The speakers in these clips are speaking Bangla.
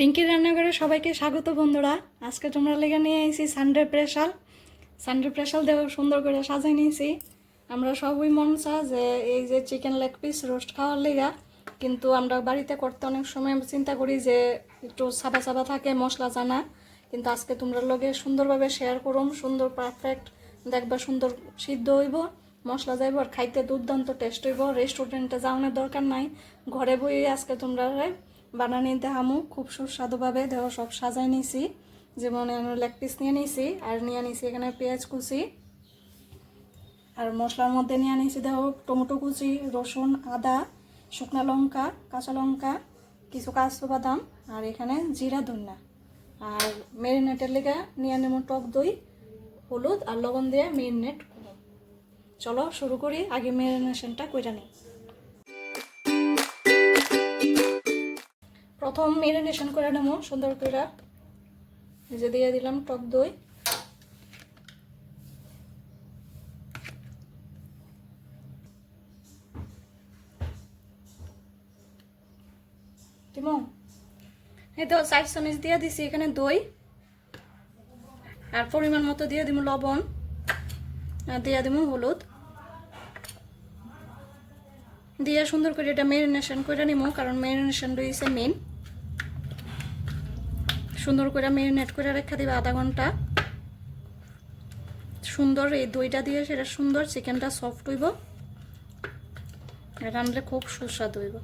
রিঙ্কির রান্নাঘরে সবাইকে স্বাগত বন্ধুরা। আজকে তোমরা লেগে নিয়ে এসেছি সানডে প্রেশাল সানডে প্রেশাল দেব সুন্দর করে সাজাই নিয়েছি। আমরা সবই মন চা যে এই যে চিকেন লেগ পিস রোস্ট খাওয়ার লেগা। কিন্তু আমরা বাড়িতে করতে অনেক সময় চিন্তা করি যে একটু সাবা সাবা থাকে, মশলা জানা। কিন্তু আজকে তোমরা লগে সুন্দরভাবে শেয়ার করুম সুন্দর পারফেক্ট দেখবা সুন্দর সিদ্ধ হইব, মশলা যাইব আর খাইতে দুর্দান্ত টেস্ট হইব। রেস্টুরেন্টে যাওয়ানোর দরকার নাই। ঘরে বই আজকে তোমরা বানানি দেখামু। খুব সুস্বাদুভাবে। দেহ সব সাজাই নিছি। যেমন লেগ পিস নিয়ে নিছি, আর নিয়ে নিছি এখানে পেঁয়াজ কুচি। আর মশলার মধ্যে নিয়ে নিছি, দেখো, টমেটো কুচি, রসুন, আদা, শুকনো লঙ্কা, কাঁচা লঙ্কা, কিছু কাজু বাদাম আর এখানে জিরা ধন্যা। আর মেরিনেটের লেগে নিয়ে নেব টক দই, হলুদ, আর লবণ দিয়ে মেরিনেট চলো, শুরু করি। আগে মেরিনেশনটা কইরা নিই। প্রথম মেরিনেশন করে নেব, সুন্দর করে। এই যে দিয়ে দিলাম টক দই। দিছি এখানে দই। আর মতো দিয়ে লবণ। দিয়ে হলুদ। দিয়ে সুন্দর করে এটা মেরিনেশন করে নিব কারণ মেরিনেশন রয়েছে মেন সুন্দর করে মেরিনেট করে রেখে দিবে আধা ঘণ্টা। সুন্দর এই দইটা দিয়ে সেটা সুন্দর চিকেনটা সফট হইব। রানলে খুব সুস্বাদু হইব।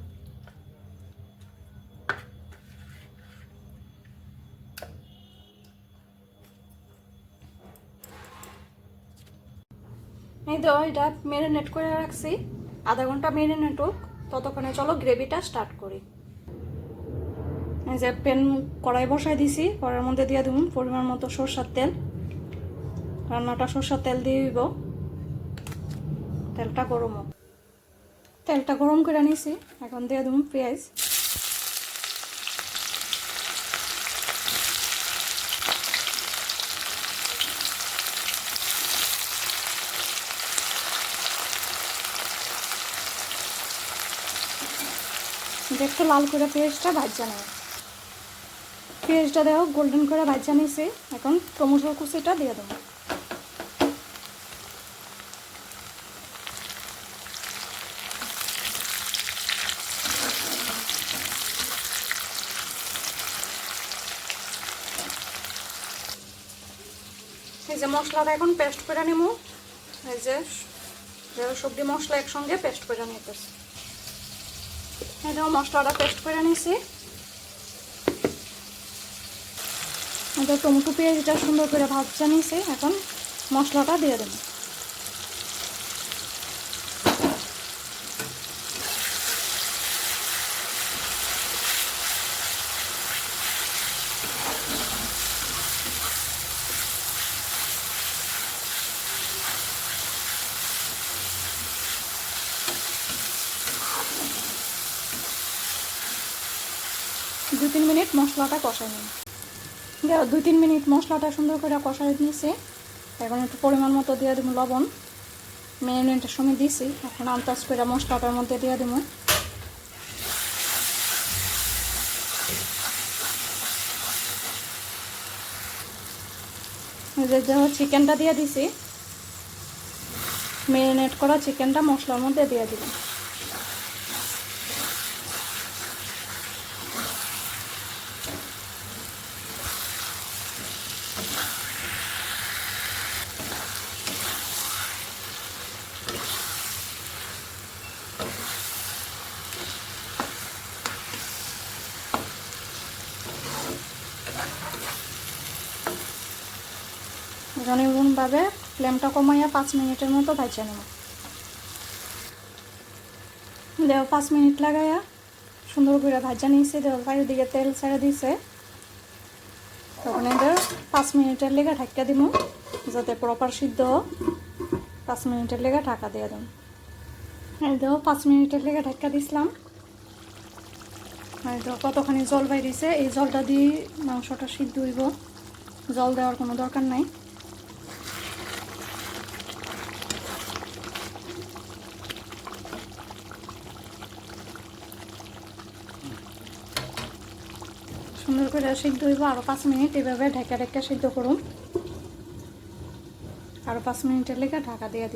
এই তো এটা মেরিনেট করে রাখছি। আধা ঘণ্টা মেরিনেট হোক, ততক্ষণে চলো গ্রেভিটা স্টার্ট করি। যে প্যান কড়াই বসাই দিছি, কড়াইয়ের মধ্যে দিয়ে দেবো, পরিমাণ মতো সরষার তেল। রান্নাটা সরষার তেল দিয়ে দিব। তেলটা গরম হোক। তেলটা গরম করে নিছি, এখন দিয়ে দেবো পেঁয়াজ। একটু লাল করে পেঁয়াজটা ভাজা নেব। পেঁয়াজটা দেওয়া গোল্ডেন করে ভাজা নিয়েছি এখন টমেটো কুচিটা দিয়ে দেবো। এই যে মশলাটা এখন পেস্ট করে নিব। এই যে সবজি মশলা একসঙ্গে পেস্ট করে নিতেছি। এই দেখো মশলাটা পেস্ট করে নিছি এটা টমেটো পেঁয়াজটা সুন্দর করে ভাজা নিয়েছি। এখন মশলাটা দিয়ে দেবো। দু তিন মিনিট মশলাটা কষাই নিন দুই তিন মিনিট মশলাটা সুন্দর করে কষাই দিয়েছি এখন একটু পরিমাণ মতো দিয়ে দেবো লবণ। মেরিনেটের সময় দিয়েছি। এখন আন্দাজ করে মশলাটার মধ্যে দিয়ে দেবো। চিকেনটা দিয়ে দিছি। মেরিনেট করা চিকেনটা মশলার মধ্যে দিয়ে দিলাম ভাবে ফ্লেমটা কমাইয়া পাঁচ মিনিটের মতো ভাজা নেব। দেও পাঁচ মিনিট লাগাইয়া সুন্দর করে ভাজা নিয়েছি। দেও দিকে তেল ছেড়ে দিছে তখন এদের পাঁচ মিনিটের লেগে ঢাকা দিব যাতে প্রপার সিদ্ধ পাঁচ মিনিটের লেগে ঢাকা দিয়ে দেব এই পাঁচ মিনিটের লেগে ঢাকা দিছিলাম। তো কতখানি জল বাইরিছে, এই জলটা দিয়ে মাংসটা সিদ্ধ হইব। জল দেওয়ার কোনো দরকার নাই। সুন্দর করে সিদ্ধ হইব আরও পাঁচ মিনিট এভাবে ঢেকে ঢেকে সিদ্ধ করুন। আরও পাঁচ মিনিটের লেগে ঢাকা দিয়ে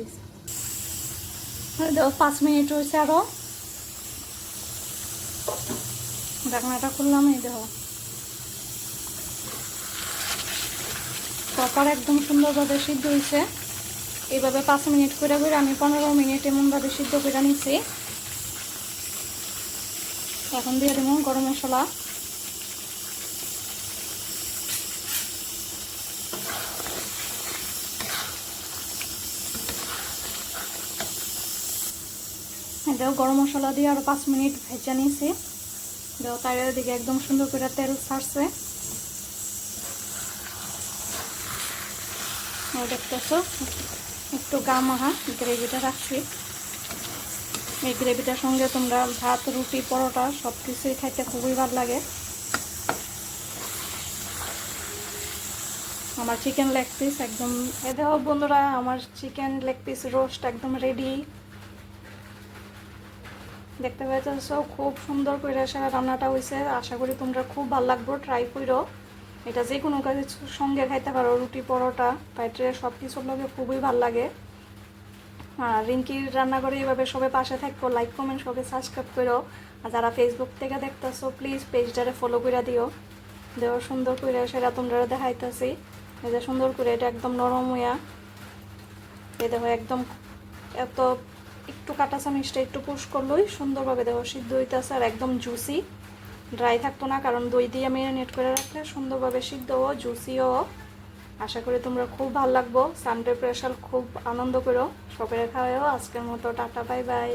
দেখো পাঁচ মিনিট হয়েছে আরও ঢাকনাটা খুললাম, এই দেখো। প্রপার একদম সুন্দরভাবে সিদ্ধ হয়েছে। এইভাবে পাঁচ মিনিট করে করে আমি পনেরো মিনিট এমনভাবে সিদ্ধ করে নিচ্ছি এখন দিয়ে দেবো গরম মশলা। দেও গরম মশলা দিয়ে আরও পাঁচ মিনিট ভেজে নিয়েছি। দেও তার দিকে একদম সুন্দর করে তেল ছাড়ছে। দেখতেছো? একটু গা মাহা গ্রেভিটা রাখছি। এই গ্রেভিটার সঙ্গে তোমরা ভাত, রুটি, পরোটা সব কিছুই খাইতে খুবই ভালো লাগে। আমার চিকেন লেগ পিস একদম এ দেখো বন্ধুরা, আমার চিকেন লেগ পিস রোস্ট একদম রেডি দেখতে পাইতেছ খুব সুন্দর করে সেটা রান্নাটা হয়েছে আশা করি তোমরা খুব ভালো লাগবে ট্রাই করো এটা যে কোনো কাজের সঙ্গে খাইতে পারো, রুটি, পরোটা ফ্রাইড সব কিছুর লগে খুবই ভালো লাগে। আর রিঙ্কির রান্না করে এইভাবে সবাই পাশে থাকব লাইক কমেন্ট সবাই সাবস্ক্রাইব করো আর যারা ফেসবুক থেকে দেখতেছো প্লিজ পেজটারে ফলো করে দিও। দেওয়া সুন্দর করে সেটা তোমরা দেখাইতেছি। যে সুন্দর করে এটা একদম নরম হইয়া, এই দেখো একদম এত একটু কাটা চামিচটা একটু পুশ করলেই সুন্দরভাবে দেখো সিদ্ধ হইতেছে আর একদম জুসি ড্রাই থাকতো না, কারণ দই দিয়ে ম্যারিনেট করে রাখলে সুন্দরভাবে সিদ্ধও জুসিও আশা করি তোমরা খুব ভালো লাগবো। সানডে স্পেশাল খুব আনন্দ করো। সবাই খাওয়াও আজকের মতো টাটা বাই বাই